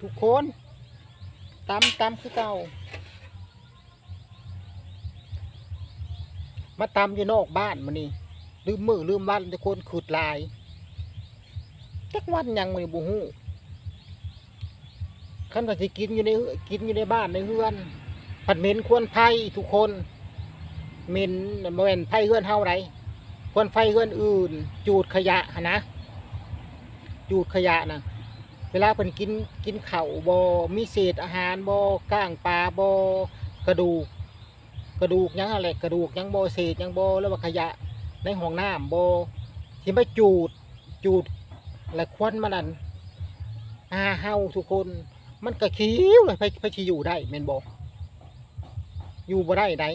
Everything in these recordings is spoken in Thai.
ทุกคนตำตำคือเก่ามาตำอยู่นอกบ้านมานี่ลืมมือลืมวันทุกคนขุดลายจักวันยังมันบูฮู้ขันว่าสิกินอยู่ในกินอยู่ในบ้านในเฮือน ผัดเหม็นควรไผ่ทุกคนเหม็นบ่แม่นไผ่เฮือนเฮาไรควรไฟเฮือนอื่น จูดขยะนนะจูดขยะนะ เวลาเพิ่นกินกินข้าวบ่มีเศษอาหารบ่ก้างปลาบ่กระดูก กระดูกยังอะไรกระดูกยังบ่เศษยังบ่แล้วว่าขยะในห้องน้ำบ่ที่มาจูดจูดและควันมันนั่นอาเฮาทุกคนมันก็คิ้วเลยไปไปที่อยู่ได้แม่นบ่อยู่บ่ได้ได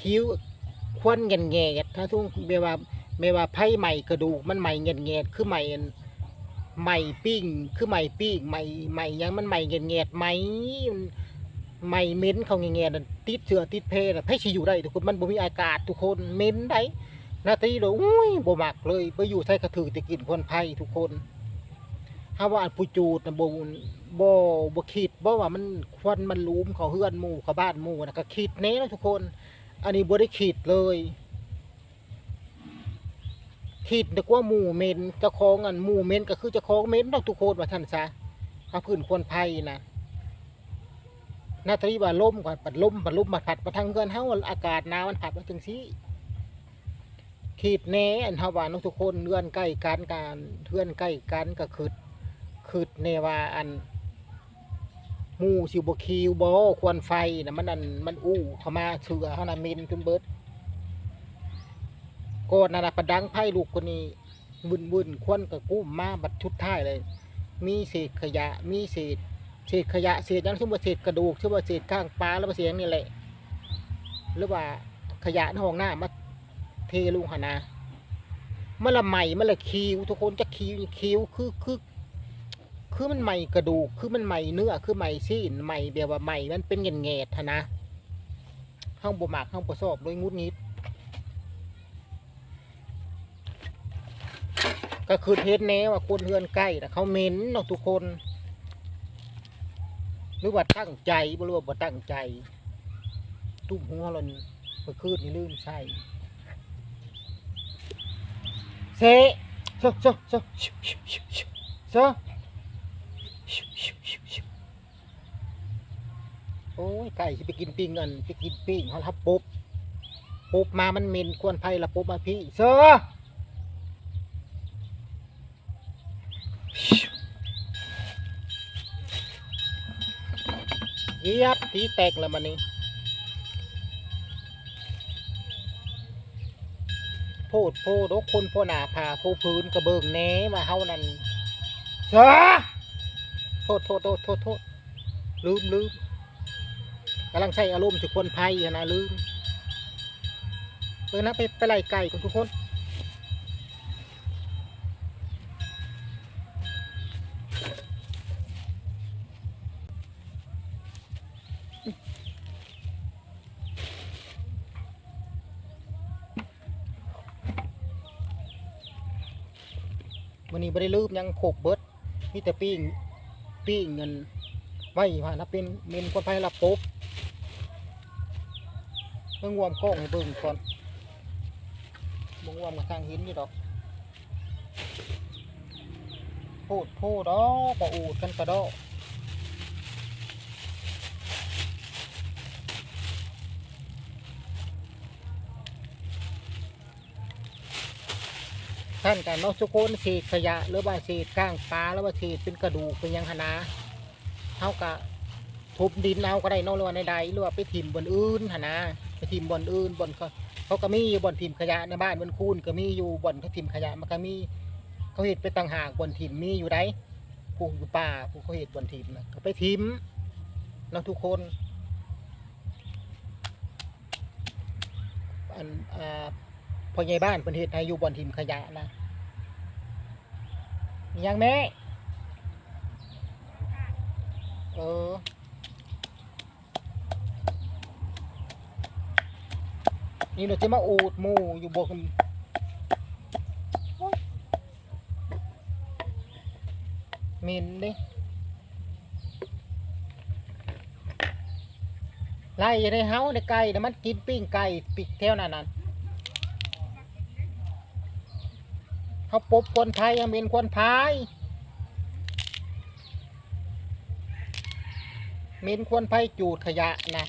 คิ้วควันเงียนแงดถ้าทุกเมว่าเมว่าไผใหม่กระดูกมันใหม่เงียนแงดคือใหม่ ใหม่ปิ้งคือใหม่ปิ้งใหม่ใหม่ยังมันใหม่เงียนแงดไหมมันไม่เม้นเขาแง่ๆนั่นติดเชื้อติดเพลน่ะไผสิอยู่ได้ทุกคนมันบ่มีอากาศทุกคนเม้นได้นาทีเดียอุ้ยบ่มักเลยไปอยู่ใส่กระถือจะกินคนไผทุกคนถ้าว่าผู้จูดนะบ่บ่บ่คิดบ่ว่ามันควันมันลุมเขาเฮือนหมู่เขาบ้านหมู่นะก็คิดแน่นะทุกคน อันนี้บ่ได้คิดเลย คิดแต่ว่าหมู่เมนเจ้าของอันหมู่เมนก็คือเจ้าของเม็นเนาทุกคนว่าท่านซะถ้าพื้นคนไผนะนาทีว่าลมก่อนปัดลมปัดลมมาผัดมาทางเกินเฮาอากาศหนาวมันผัดมาถึงซี่ขีดแหน่อันเฮาว่าน้องทุกคนเลื่อนใกล้กันการเลื่อนใกล้กันก็คือคือแน่ว่าอันมูสิบคิวบ่ควรไฟนะมันอันมันอู้เข้ามาเชื่อเฮาน่ะมินจนเบิด ก่อนนั่นน่ะประดังไผลูกคนนี้บึนๆควนก็กุ้มาบัดชุดท้ายเลย มีเศษขยะ มีเศษเศษขยะเศษยังซึ่งว่าเศษกระดูกซึ่งว่าเศษข้างปลาแล้วเศษหยังนี่แหละหรือว่าขยะในห้องน้ำมาเทลุงหนนามันละใหม่เมันละคิวทุกคนจะคิวคิวคือคือคือมันใหม่กระดูกคือมันใหม่เนื้อคือใหม่ซีนใหม่แบบว่าใหม่มันเป็นเงนแงดๆหั้นนะห้องบ่หมากห้องบ่ชอบโดยงุดงิด ก็คือเทสแน่ว่าคนเฮือนใกล้นะเขาเหม็นเนาะทุกคน หรือว่าตั้งใจบ่รู้ว่าบ่ตั้งใจ ตุ้มหัวเราเมื่อคืนนี่ลืมใส่เซโซโซโซชิวชิวชิวชิวโซชิวชิวชิวชิวโอ้ยไก่ไปกินปิ้งกันไปกินปิ้งเขาทับปุ๊บปุ๊บมามันเหม็นควรไผ่ละปุ๊บมาพี่เซอชิว เหยียบตีแตกแล้วมันนี่โพดโพดกคนโพหนาผาโพพื้นกระเบิงแหน่มาเฮานั่นเสือโทษโทษโทษโทษโทษลืมลืมกำลังใช้อารมณ์ทุกคนภัยอะนะลืมเออนะไปไปไล่ไก่กันทุกคน นี้ไม่ได้ลืมยังโขกเบิดมีแต่ปิ้งปิ้งเงินไม่ผ่านะเป็นเมนคนไทยละปุ๊บเบิ่งวมกล้องให้เบิ่งก่อนบ่งวมกับทางหินนี่ดอกพูดพูดดอกบ่อูดกันกระดอก ท่านกันเนาะทุกคนเศษขยะ หรือว่าเศษก้างปลาหรือว่าเศษเป็นกระดูกเป็นยังหนาเท่ากับทุบดินเอาก็ได้นอกหรือว่าในใดหรือว่าไปถิ่มบนอื่นหนาไปถิ่มบนอื่นบนเขาเขาก็มีอยู่บนถิ่มขยะในบ้านบนคูนก็มีอยู่บนเขาถิ่มขยะมันก็มีเขาเห็ดไปต่างหากบนถิ่มมีอยู่ไดผู้อยู่ป่าผู้เขาเห็ดบนถิ่มนะก็ไปถิ่มเนาทุกคนอันอ่าพอใหญ่บ้านเพิ่นเฮ็ดให้อยู่บ่อนทิ่มขยะนะ ยังแม่ เออ นี่เราจะมาอูดหมูอยู่บนเม็นด้ไล่ในเฮาในไก่น่มันกินปิ้งไก่ปิกแถวนั้นนั่น เฮาปบคนไทยยังเป็นคนพายเมนควรไพ่จูดขยะนะ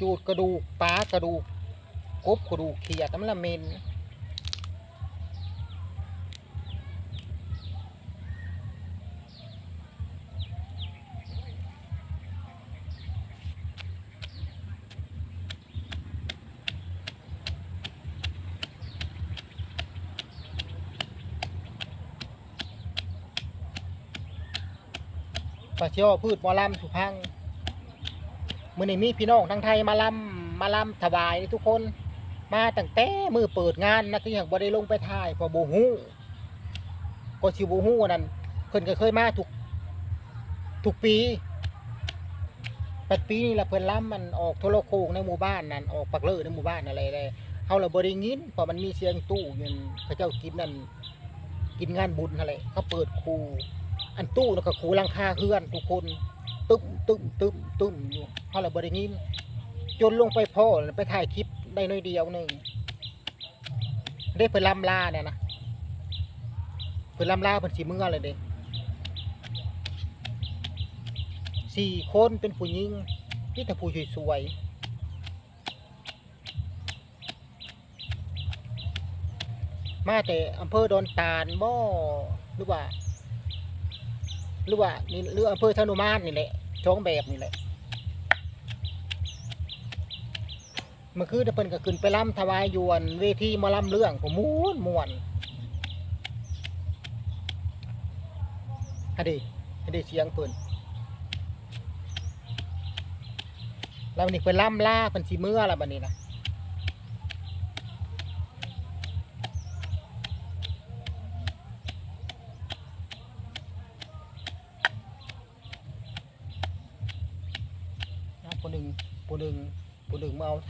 จูดกระดูกปลากระดูกกบกระดูกเขียดน้ำละเมน ปะเชียวพืชมอลำสุพังมือนี้มีพี่น้องทั้งไทยมาลำมาลำถวายทุกคน มาตั้งแต่มือเปิดงานนะที่ยังบ่ได้ลงไปถ่ายพอบูฮู้ก็ชิบูฮู้นั่นเพิ่นก็เคยมาทุกทุกปีแปดปีนี่ละเพิ่นล้ำมันออกโทรโคงในหมู่บ้านนั่นออกปักเลือในหมู่บ้านอะไรเลยเฮาละบ่ได้ยินเพราะมันมีเสียงตู้เงินพระเจ้ากินนั่นกินงานบุญอะไรเขาเปิดครู อันตู้แล้วก็ขูหลังคาเฮือนทุกคนตึ้มตึ้มตึ้มตึ้มอยู่เขาเลยบริงินจนลงไปพ่อไปถ่ายคลิปได้น้อยเดียวหนึ่งได้ไปลำลาเนี่ยนะไปลำลาเป็นสีเมื่อเลยเด้สี่คนเป็นผู้หญิงพี่แต่ผู้สวยๆมาแต่อำเภอดอนตาลบ่หรือว่า หรือว่านี่หรืออำเภอธนุมานนี่แหละช่องแบบนี่แหละมื่อคืนเพิ่นก็ขึ้นไปล่ำถวายยวนเวทีมาล่ำเรื่องผมม้วนม่วนฮะดิฮะดิเสียงเพิ่นแล้วนนี้เพิ่นล่ำล่าเพิ่นสิเมื่อละบัดนี้นะ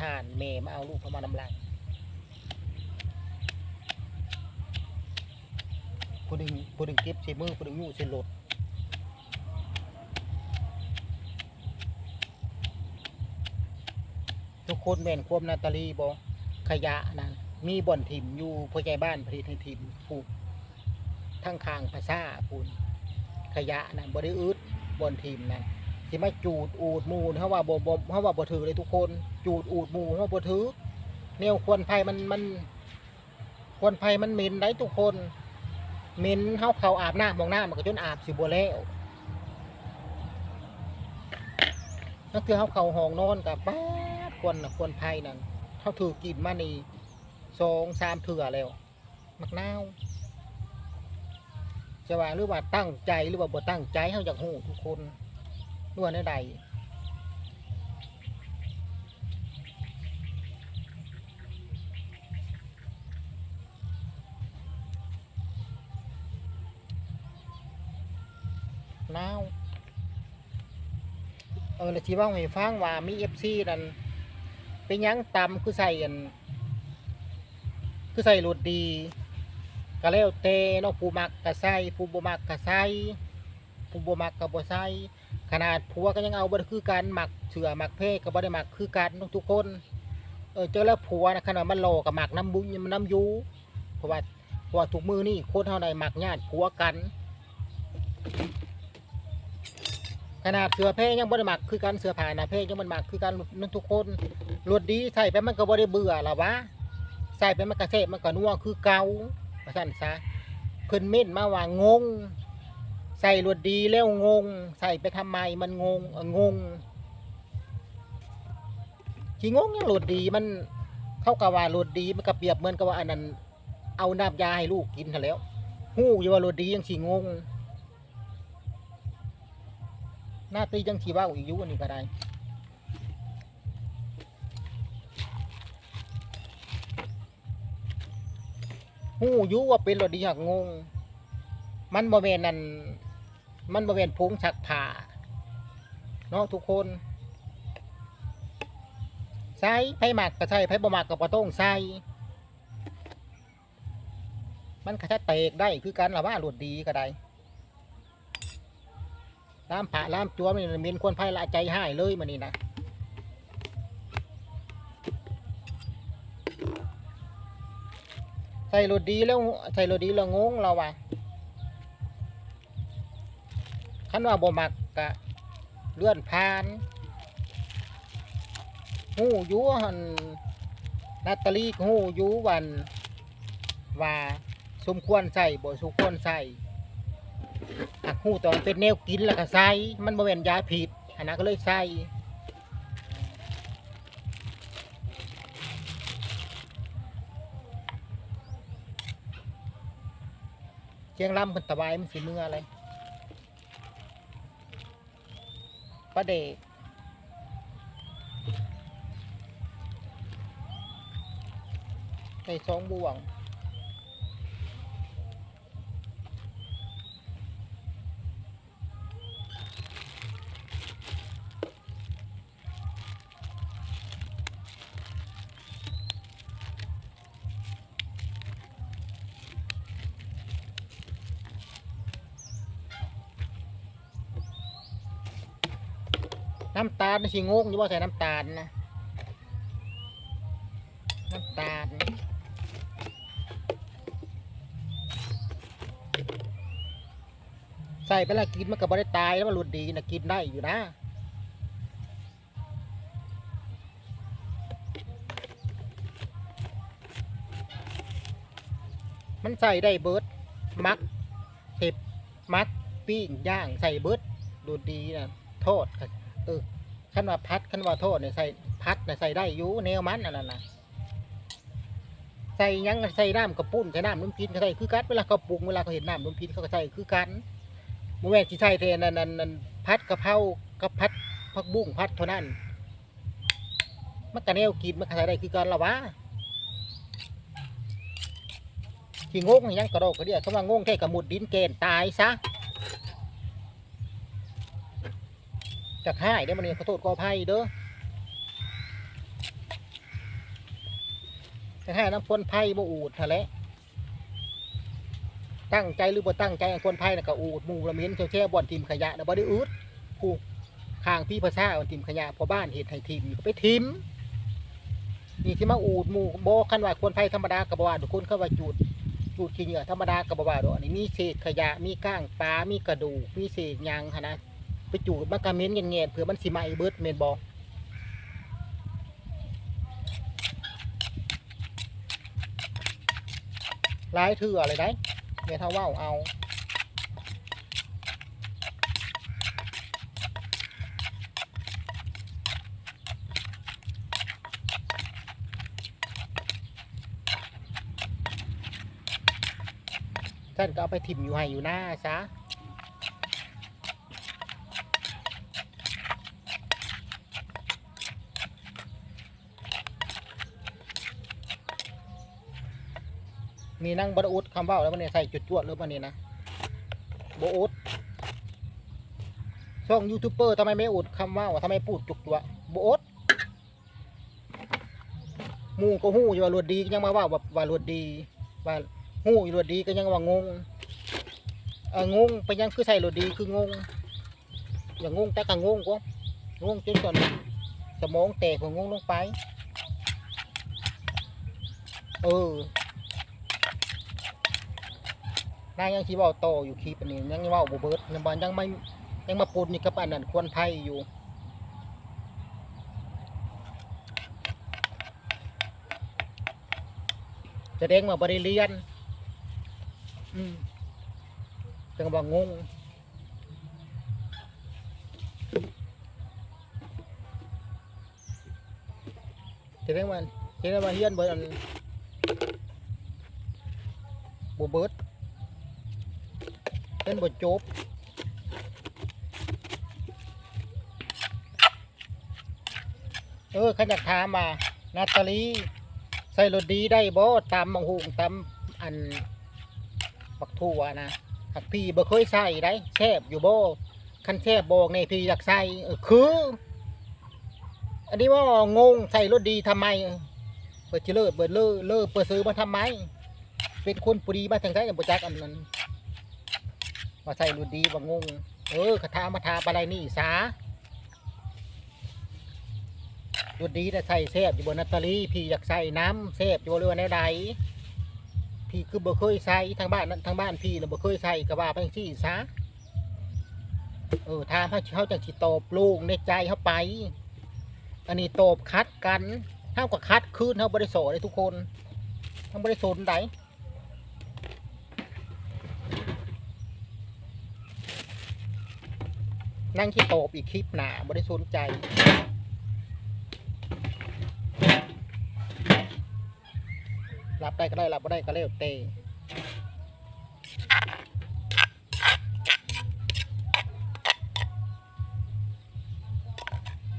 ห่าเอาทานแม่มาเอาลูกเขามาดำลังผู้หนึ่งผู้หนึ่งเก็บใส่มือผู้หนึ่งยู่ใส่รถทุกคนแม่นควมนาตาลีบอขยะนั่นมีบ่อนถิ่มอยู่พ่อใหญ่บ้านผลิตให้ถิ่มปลูกทั้งคางภาษาปูนขยะนั่นบริอึดบ่อนถิ่มนั่น สิมาจูดอูดหมูนเขาว่าบ่บ่เขาว่าบ่ถือเลยทุกคน จูดอูดหมูเขาบ่ถือแนวควรภัยมันมัน ควรภัยมันเหม็นได้ทุกคนเหม็นเขาเขาอาบน้ำมองหน้ามันก็จนอาบสิบัวแล้วนั่นคือเขาเขาห้องนอนกับบ้าควรน่ะควรภัยนั่นเขาถือกินมานี่สองสามเถื่อแล้วมักนาวจะว่าหรือว่าตั้งใจหรือว่าบ่ตั้งใจเขาอยากหูทุกคน นวดในใดนาวเออแล้วที่ว่าให้ฟังว่ามีเอฟซีนั่นเป็นยังตำคือใส่อันคือใส่รถดีก็แล้วแต่เนาะผู้มักก็ใส่ผู้บ่มักก็ใส่ผู้บ่มักก็บ่ใส่ ขนาดผัวก็ยังเอาบ่ได้คือกันหมักเสือหมักเพศก็บ่ได้หมักคือกันทุกคนเออเจอแล้วผัวนะขนาดมันโลกับหมักน้ำบุญมันน้ำยูเพราะว่าเพราะว่าทุกมือนี่คนเท่าใดหมักญาติผัวกัน ขนาดเสือเพศยังบ่ได้หมักคือกันเสือผ่านาเพศยังมันหมักคือกันนั่นทุกคนรวดดีใส่ไปมันก็บ่ได้เบื่อหรอวะใส่ไปมันก็เสพมันก็นัวคือเกาว่าซั่นซะเพิ่นเม่นมาว่างง ใส่รวดดีแล้วงง ใส่ไปทำไมมันงงงงขี้งงยังรวดดีมันเข้ากับว่ารวดดีมันก็เปรียบเหมือนกับว่าอันนั้น เอาน้ำยาให้ลูกกินหั่นแล้วหู้อยู่ว่ารวดดียังขี้งงหน้าตียังขี้ว่าอีกยุอันนี้ก็ได้หู้ยุว่าเป็นรวดดีหักงงมันบ่แม่นนั่น มันบ่แม่นผงชักผ้าเนาะทุกคนใส่ไผหมักก็ใส่ไผบ่หมักก็บ่ต้งใส่มันก็จะเตกได้คือกันล่ะว่าหลวดดีก็ได้ล้ามผ่าล้ามจัวมันนี่เมนควนไผ่ละใจหายเลยมันนี่นะใส่รถดีแล้วใส่รถดีแล้วงงเราว่ะ คันว่าบ่มักกะเลื่อนผ่านหูอยูหันนาตาลีหูอยูวันว่าสมควรใส่บ่สมควรใส่หักหูตองเป็นแนวกินแล้วก็ใส่มันบ่แม่นยาผิดอันนั้นก็เลยใส่เจียงลำเป็นตะไบมันสิเมื่ออะไร ประเดกใส่สองบ่วง น้ำตาลนี่สิงงอยู่ว่าใส่น้ำตาลนะ น้ำตาลใส่ไปแล้วกินมันก็บ่ได้ตายแล้วมันหลุดดีนะกินได้อยู่นะมันใส่ได้เบิร์ดมักเห็บมักปิ้งย่างใส่เบิร์ดดูดีนะโทษค่ะ เออขันว่าพัดขันว่าโทษเนี่ยใส่พัดเนี่ยใส่ได้อยู่แนวมันอันนั้นนะใส่ยังใส่น้ำกระปุ้นใส่น้ำน้ำพินก็ใส่คือกันเวลาเขาปรุงเวลาเขาเห็นน้ำน้ำพินเขาก็ใส่คือกันโมแม่นที่ใส่เทนันนันนันพัดกระเพรากับพัดผักบุ้งพัดเท่านั้นมันก็แนวกินมันก็ใส่ได้คือกันละวะที่งงยังกระโดดกระเดียเขาว่างงแค่กระมุดดินเกณฑ์ตายซะ จะค่ายได้มันนี่ขอโทษขออภัยเด้อจะค่ายน้ำพ่นไผ่บ่อูดทะเลตั้งใจหรือบ่ตั้งใจอันคนไผ่น่ะก็อูดมู่ละเม้นแช่บ่อนทีมขยะน่ะบ่ได้อูดผู้ข้างพี่ภาษาบ่อนทีมขยะพอบ้านเฮ็ดให้ทีมก็ไปทิมนี่ที่มาอูดมู่บ่คันว่าคนไผ่ธรรมดาก็บ่ว่าทุกคนเข้าว่าจูดจูดขี้เหงื่อธรรมดากับบาวาดอกนนี้มีเศษขยะมีก้างปลามีกระดูกมีเศษยังหนะ ไปจูดมันกระเม้นเงียนๆเผื่อมันสิไหมาเบิร์ดเมนบอลายเถื่ออะไรได้เมทาว่าวเอาท่านก็เอาไปถิ่มอยู่ให้อยู่หน้าซะ มีนั่งบดอุดคำว่าแล้วมันเนี่ยใส่จุดจวดหรือมันนี่นะบอุดช่องยูทูบเบอร์ทำไมไม่อุดคำว่าทำไมพูดจุกตัวบอุดหมูก็หู้อยู่ว่าหลวดดีก็ยังมาว่าแบบว่าหลวดดีว่าหูอยู่รวดดีก็ยังว่างงเอองงไปยังคือใส่รวดดีคืองงอย่างงงแต่ก็งงกว่างงจนก่อนสมองแตกของงงลงไป เออ นางยังชีว่าโตอยู่คลิปอันนี้ยังว่าบ่เบิดยังบานยังไม่ยังมาปูนนี่กับอันนั้นควรไทยอยู่จะเด้งมาบริเรียนอืมจังว่างงจะเด้งมันจะเด้งมาเฮียนเบิดอันบเบิด เป็นบทจบเออขนอยากถามมานาตาลีใส่รถดีได้บ่ตามมังหุงตามอันบักทั่วนะหักพี่บ่เคยใส่ได้แซบอยู่บ่คันแซบบอกในพี่อยากใส่เออคือ อันนี้ว่างงใส่รถดีทำไมเปิดจิเลิศเปิดเลิศเลิศเปิดซื้อมาทำไม เป็นคนปุรีมาทางไหนบ่จักอันนั้น ว่าใส่รถดีว่างงเออกระทามาทาอะไรนี่สาดูดีแต่ใส่เซฟอยู่บนนัตตอรี่พี่อยากใส่น้ำเซฟอยู่บนเรือในใดพี่คือบ่เคยใส่ทางบ้านนั้นทางบ้านพี่น่ะบ่เคยใส่กระบาไปที่ซะเออทางเขาเขาจะสิตอบลูกในใจเขาไป อันนี้ตบคัดกันเท่ากับคัดคืนเขาบริโภคเลยทุกคนทั้งบริโภคใด นั่งคิดโตบอีกคลิปหนาไม่ได้สนใจรับได้ก็ได้รับไม่ได้ก็แล้วแต่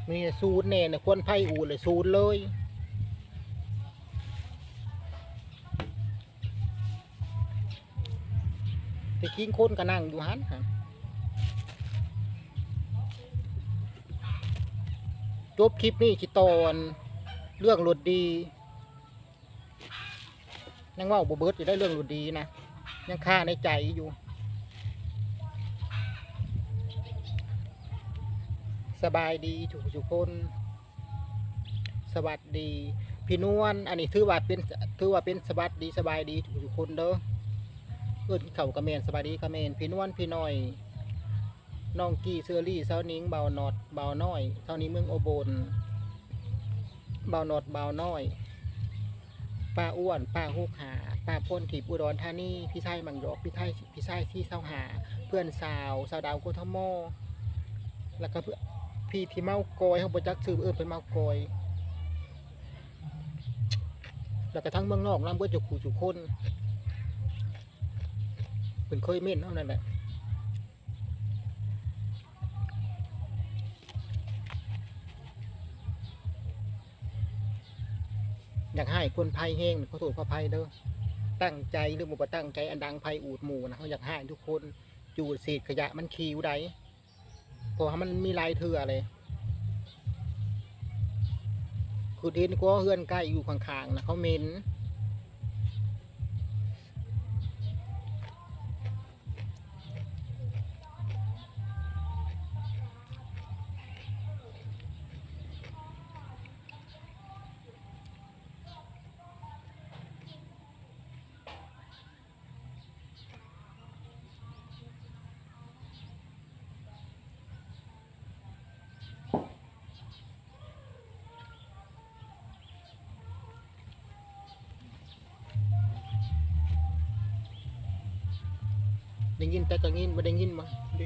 มีซูนเนี่ยควรไพ่อูเลยซูนเลยที่คิงคนก็นั่งอยู่หันฮะ จบคลิปนี้คิดตอนเรื่องรถดียังว่าบเบิร์ดอยู่ได้เรื่องรถดีนะยังค่าในใจอยู่ สบายดีทุกทุกคนสวัสดี พี่นวลอันนี้ถือว่าเป็นถือว่าเป็นสวัสดีสบายดีทุกทุกคนเด้อเอิ้นเข่ากระเมนสบายดีกระเมนพี่นวลพี่น้อย น้องกี้เซอรี่เซานิงเบาหนอดเบาน้อยเซานี้เมืองโอบนเบาหนอดเบาน้อยป้าอ้วนป้าฮูกหาป้าพ่นถีบอุดรธานีพี่ไส้มังยกพี่ไส้พี่ไส้ที่เศร้าหา เพื่อนสาวสาวดาวโกทมอแล้วก็เพื่อพี่ที่เมากอยเขาบจักซื้อเออเป็นเมากอยแล้วก็ทั้งเมืองนอกน้ำเบื่อจุกขู่จุกคนเป็นเคยเม่นเท่านั้นแหละ อยากให้คนภัยแห้งเขาโทษขาภัยเด้อตั้งใจหรือบุปตั้งใจอันดังภัยอูดหมู่นะเขาอยากให้ทุกคนจูดเศษขยะมันคิวใดเพราะมันมีลายเถื่อเลยคือเห็นก็เฮือนใกล้อยู่ข้างๆนะเขาเหม็น ได้ยินแต่ก็ยินไม่ได้ยินมาดิ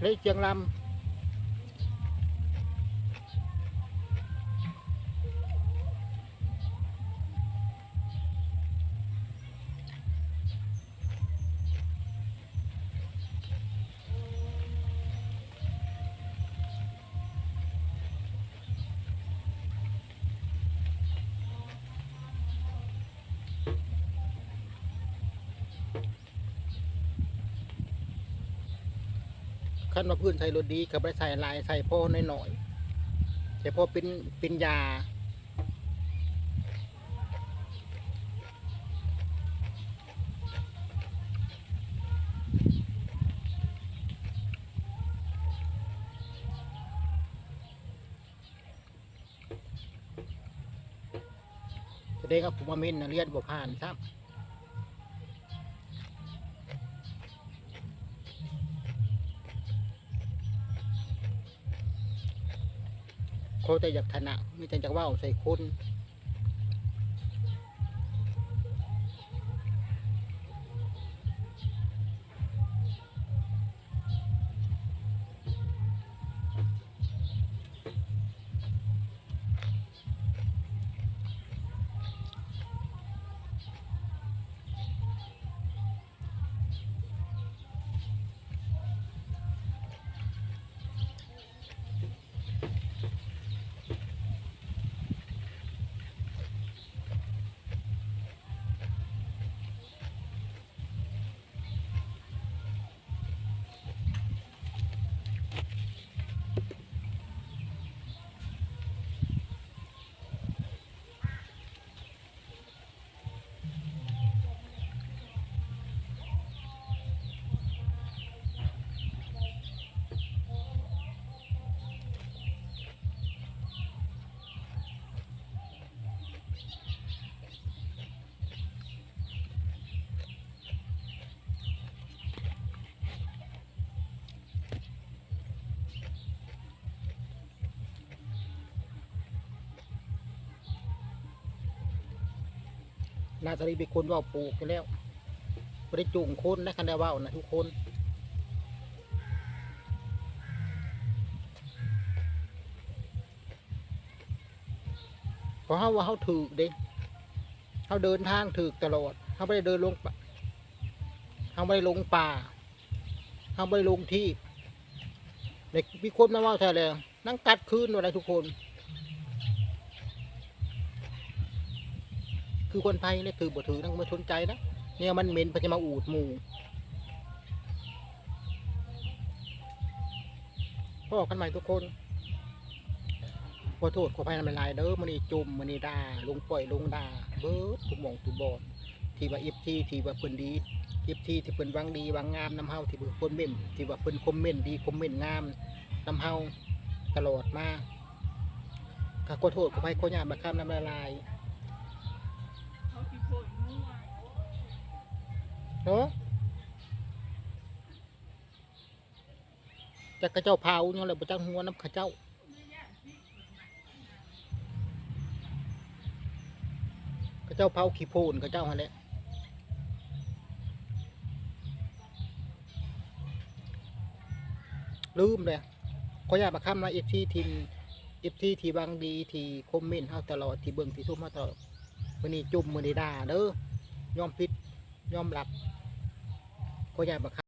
เลยเจียงลำ นมาพื้นใส่รถดีกับไปใส่ลายใส่พ่อหน่อยๆแต่พ่อเป็นเป็นยาแสดงว่าผมมาเมินนะเรียนบ่ผ่านครั เขาแต่อยากถนะไม่แต่อยากว่าใส่คน นาตาลีเป็นคนว่าปลูกกันแล้วไม่ได้จูงคนนะคันได้ว่านะทุกคนเพราะเขาว่าเขาถือเด้เขาเดินทางถือตลอดเขาไม่ได้เดินลงเขาไม่ได้ลงป่าเขาไม่ได้ลงที่ในมีคนมาว่าแท้เลยนั่งตัดคืนอะไรทุกคน คือคนไทยเนี่ยถือบ่ถือนั่งมาสนใจนะเนี่ยมันเหม็นพจะมาอูดหมูพ่อกันใหม่ทุกคนขอโทษขอภัยน้ำลายเด้อมันนี่จุ่มมันนี่ด่าลงปล่อยลงด่าเบิดทุกมองทุกบอนที่ว่าเอฟทีที่ว่าเพิ่นดีเอฟทีที่เพิ่นวังดีวังงามน้ำเฮาที่เพิ่นคนเม่นที่ว่าเพิ่นคอมเมนต์ดีคอมเมนต์งามน้ำเฮาตลอดมากขอโทษขอภัยขอหยาบมาคำนำละลาย เนาะจักกระเจ้าเผาเนี่ยแหละบ่จักหัวน้ำข้าเจ้ากระเจ้าเผาขี้โพนกระเจ้าหันแหละลืมเลยขออยากมาค้ำนะเอฟซีทีมเอฟซีทีบางดีทีคอมเมนต์เฮาตลอดที่เบิ่งที่ซุ่มเฮาตลอดมื้อนี้จุ่มมื้อนี้ด่าเด้อยอมผิด ยอมรับก็อยากมาค้ำ